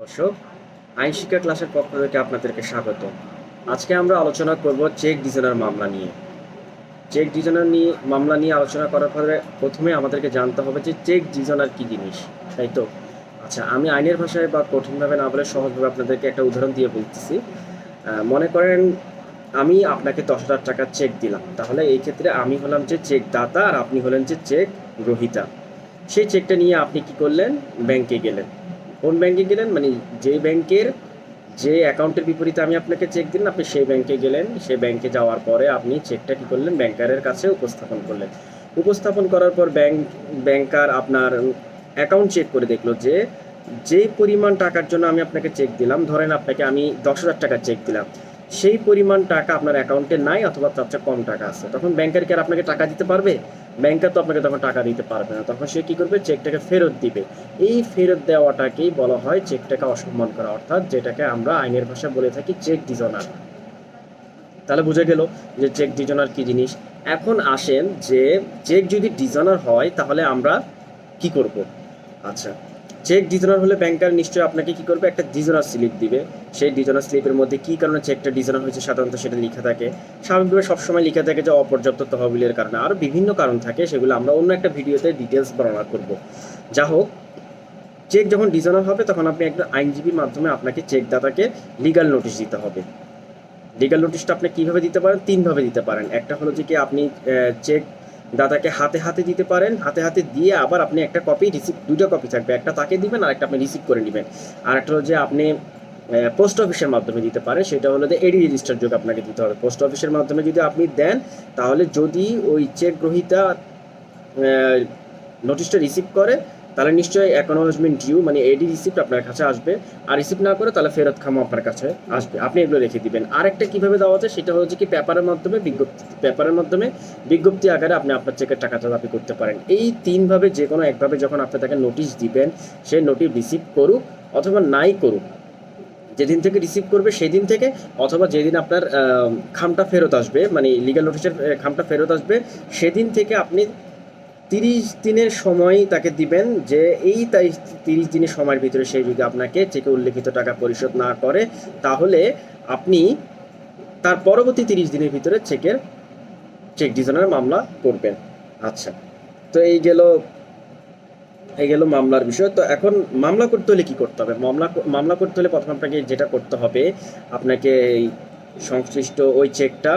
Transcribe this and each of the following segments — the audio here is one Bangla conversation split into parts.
দর্শক আইন শিক্ষা ক্লাসের পক্ষ থেকে আপনাদেরকে স্বাগত। আজকে আমরা আলোচনা করব চেক ডিজাইনার মামলা নিয়ে। চেক ডিজাইনার নিয়ে, মামলা নিয়ে আলোচনা করার পরে প্রথমে আমাদেরকে জানতে হবে যে চেক ডিজাইনার কি জিনিস, তাই তো? আচ্ছা আমি আইনের ভাষায় বা কঠিনভাবে না বলে সহজভাবে আপনাদেরকে একটা উদাহরণ দিয়ে বলতেছি। মনে করেন আমি আপনাকে দশ হাজার টাকার চেক দিলাম। তাহলে এই ক্ষেত্রে আমি হলাম যে চেক দাতা আর আপনি হলেন যে চেক গ্রহিতা। সেই চেকটা নিয়ে আপনি কি করলেন? ব্যাংকে গেলেন। কোন ব্যাংকে গেলেন? মানে যে ব্যাংকের যে অ্যাকাউন্টের বিপরীতে আমি আপনাকে চেক দিন আপনি সেই ব্যাংকে গেলেন। সেই ব্যাংকে যাওয়ার পরে আপনি চেকটা কী করলেন? ব্যাংকারের কাছে উপস্থাপন করলেন। উপস্থাপন করার পর ব্যাংক ব্যাংকার আপনার অ্যাকাউন্ট চেক করে দেখল যে, যেই পরিমাণ টাকার জন্য আমি আপনাকে চেক দিলাম, ধরেন আপনাকে আমি দশ হাজার টাকার চেক দিলাম। সেই পরিমাণ টাকা আপনার অ্যাকাউন্টে নাই অথবা তার চেয়ে কম টাকা আছে। তখন ব্যাংকের কি আর আপনাকে টাকা দিতে পারবে? ব্যাংকার তো আপনাকে তখন টাকা দিতে পারবে না। তখন সে কী করবে? চেকটাকে ফেরত দিবে। এই ফেরত দেওয়াটাকেই বলা হয় চেকটাকে অসম্মান করা, অর্থাৎ যেটাকে আমরা আইনের ভাষায় বলে থাকি চেক ডিজনার তাহলে বুঝে গেল যে চেক ডিজনার কি জিনিস? এখন আসেন যে চেক যদি ডিজনার হয়, তাহলে আমরা কি করব? আচ্ছা। চেক ডিজনার হলে ব্যাংকার নিশ্চয়ই আপনাকে কি করবে? একটা ডিজনার স্লিপ দিবে। সেই ডিজনার স্লিপের মধ্যে কি কারণে চেকটা ডিজনার হয়েছে সাধারণত সেটা লেখা থাকে। স্বাভাবিকভাবে সবসময় লেখা থাকে যে অপর্যাপ্ত তহবিলের কারণে। আরও বিভিন্ন কারণ থাকে, সেগুলো আমরা অন্য একটা ভিডিওতে ডিটেলস বর্ণনা করব। যা হোক চেক যখন ডিজনার হবে, তখন আপনি একটা আইনজীবীর মাধ্যমে আপনাকে চেকদাতাকে লিগাল নোটিশ দিতে হবে। লিগাল নোটিশটা আপনি কীভাবে দিতে পারেন? তিনভাবে দিতে পারেন। একটা হলো যে কি আপনি চেক দাতাকে হাতে হাতে দিতে পারেন, হাতে হাতে দিয়ে আবার আপনি একটা কপি রিসিভ দুটো কপি থাকবে। একটা তাকে দিবেন আর একটা আপনি রিসিভ করে নেবেন। আর একটা যে আপনি পোস্ট অফিসের মাধ্যমে দিতে পারেন, সেটা হলো যে এডি রেজিস্টার যোগ আপনাকে দিতে হবে। পোস্ট অফিসের মাধ্যমে যদি আপনি দেন, তাহলে যদি ওই চেক গ্রহিতা নোটিশটা রিসিভ করে তাহলে নিশ্চয়ই অ্যাকনোলজমেন্ট ডিউ মানে এডি রিসিপ্ট আপনার কাছে আসবে। আর রিসিভ না করে তাহলে ফেরত খামো আপনার কাছে আসবে। আপনি এগুলো রেখে দিবেন। আরেকটা কীভাবে দেওয়া আছে সেটা হচ্ছে কি পেপারের মাধ্যমে বিজ্ঞপ্তি পেপারের মাধ্যমে বিজ্ঞপ্তি আকারে আপনি আপনার চেকের টাকাটা দাবি করতে পারেন। এই তিনভাবে যে কোনো একভাবে যখন আপনি তাকে নোটিশ দিবেন সেই নোটিশ রিসিভ করুক অথবা নাই করুক। যেদিন থেকে রিসিভ করবে সেদিন থেকে অথবা যেদিন আপনার খামটা ফেরত আসবে মানে লিগাল নোটিশের খামটা ফেরত আসবে, সেদিন থেকে আপনি তিরিশ দিনের সময় তাকে দিবেন যে এই তারিখ তিরিশ দিনের সময়ের ভিতরে সে যদি আপনাকে চেকে উল্লেখিত টাকা পরিশোধ না করে, তাহলে আপনি তার পরবর্তী তিরিশ দিনের ভিতরে চেকের, চেক ডিজাইনের মামলা করবেন। আচ্ছা তো এই গেল এই গেল মামলার বিষয়। তো এখন মামলা করতে হলে কি করতে হবে? মামলা মামলা করতে হলে প্রথমে আপনাকে যেটা করতে হবে, আপনাকে এই সংশ্লিষ্ট ওই চেকটা,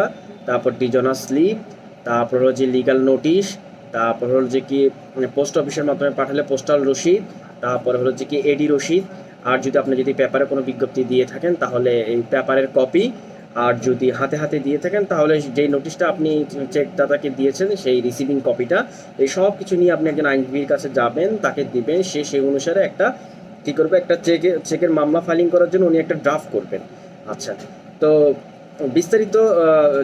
তারপর ডিজনার স্লিপ তারপর যে লিগাল নোটিশ তারপর হলো যে কি পোস্ট অফিসের মাধ্যমে পাঠালে পোস্টাল রসিদ, তারপর হলো যে কি এডি রসিদ, আর যদি আপনি যদি পেপারে কোনো বিজ্ঞপ্তি দিয়ে থাকেন, তাহলে এই পেপারের কপি আর যদি হাতে হাতে দিয়ে থাকেন, তাহলে যেই নোটিশটা আপনি চেকদাতাকে দিয়েছেন, সেই রিসিভিং কপিটা এই সব কিছু নিয়ে আপনি একজন আইনজীবীর কাছে যাবেন, তাকে দিবেন, সে সেই অনুসারে একটা কী করবে, একটা চেকে চেকের মামলা ফাইলিং করার জন্য উনি একটা ড্রাফট করবেন। আচ্ছা তো বিস্তারিত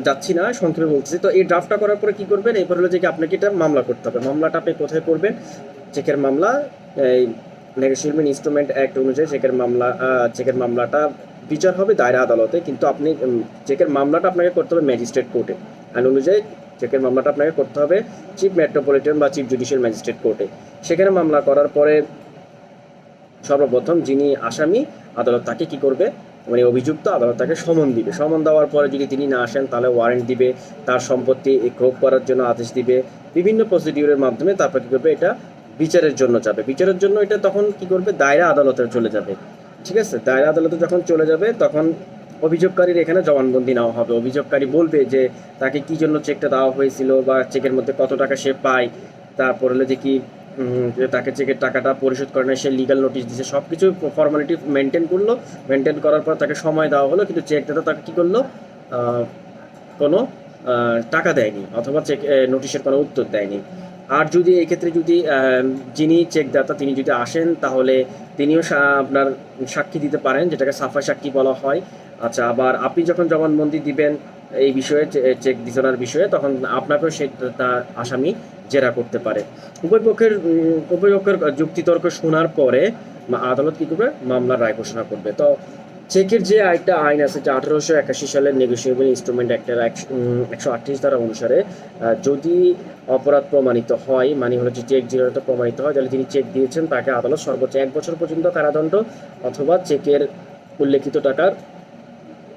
যাচ্ছি না, সংক্ষেপে বলছি তো এই ড্রাফটটা করার পরে কি করবেন? এরপর হলো যে কি আপনাকে এটা মামলা করতে হবে। মামলাটা আপনি কোথায় করবেন? চেকের মামলা, এই নেগোসিয়েবল ইনস্ট্রুমেন্ট অ্যাক্ট অনুযায়ী চেকের মামলা চেকের মামলাটা বিচার হবে দায়রা আদালতে, কিন্তু আপনি চেকের মামলাটা আপনাকে করতে হবে ম্যাজিস্ট্রেট কোর্টে। আইন অনুযায়ী চেকের মামলাটা আপনাকে করতে হবে চিফ মেট্রোপলিটন বা চিফ জুডিশিয়াল ম্যাজিস্ট্রেট কোর্টে। সেখানে মামলা করার পরে সর্বপ্রথম যিনি আসামি, আদালত তাকে কি করবে? মানে অভিযুক্ত আদালত তাকে সমন দিবে। সমন দেওয়ার পরে যদি তিনি না আসেন, তাহলে ওয়ারেন্ট দিবে, তার সম্পত্তি ক্ষোভ করার জন্য আদেশ দিবে, বিভিন্ন প্রসিডিউরের মাধ্যমে তারপর কী করবে, এটা বিচারের জন্য যাবে। বিচারের জন্য এটা তখন কি করবে? দায়রা আদালতে চলে যাবে। ঠিক আছে? দায়রা আদালতে যখন চলে যাবে, তখন অভিযোগকারীর এখানে জবানবন্দি নেওয়া হবে। অভিযোগকারী বলবে যে তাকে কি জন্য চেকটা দেওয়া হয়েছিল বা চেকের মধ্যে কত টাকা সে পায়, তারপর হলো যে কি তাকে চেকের টাকাটা পরিশোধ করে না সে লিগাল নোটিশ দিচ্ছে সব কিছু ফর্মালিটি মেনটেন করল মেনটেন করার পর তাকে সময় দেওয়া হলো, কিন্তু চেকটা তো তাকে কী করল? কোনো টাকা দেয়নি, অথবা চেক নোটিশের কোনো উত্তর দেয়নি। আর যদি এই ক্ষেত্রে যদি যিনি চেকদাতা তিনি যদি আসেন, তাহলে তিনিও আপনার সাক্ষী দিতে পারেন, যেটাকে সাফা সাক্ষী বলা হয়। আচ্ছা আবার আপনি যখন জবানবন্দি দিবেন, এই বিষয়ে চেক ডিজনার বিষয়ে, তখন আপনাকেও সে তার আসামি জেরা করতে পারে। উভয় পক্ষের উভয় পক্ষের যুক্তিতর্ক শোনার পরে আদালত কি করবে? মামলার রায় ঘোষণা করবে। তো চেকের যে একটা আইন আছে, যে আঠারোশো একাশি সালের নেগোসিয়েবল ইনস্ট্রুমেন্ট অ্যাক্টের একশো আটত্রিশ ধারা অনুসারে যদি অপরাধ প্রমাণিত হয় মানে হলো যে চেক জিরোতে প্রমাণিত হয়, তাহলে যিনি চেক দিয়েছেন তাকে আদালত সর্বোচ্চ এক বছর পর্যন্ত কারাদণ্ড অথবা চেকের উল্লেখিত টাকার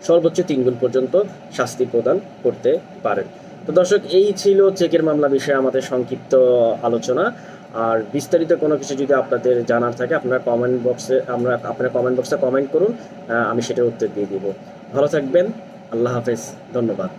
সর্বোচ্চ তিন গুণ পর্যন্ত শাস্তি প্রদান করতে পারেন। তো দর্শক, এই ছিল চেকের মামলা বিষয়ে আমাদের সংক্ষিপ্ত আলোচনা। আর বিস্তারিত কোনো কিছু যদি আপনাদের জানার থাকে, আপনার কমেন্ট বক্সে আমরা আপনার কমেন্ট বক্সে কমেন্ট করুন। আমি সেটার উত্তর দিয়ে দিব। ভালো থাকবেন। আল্লাহ হাফেজ। ধন্যবাদ।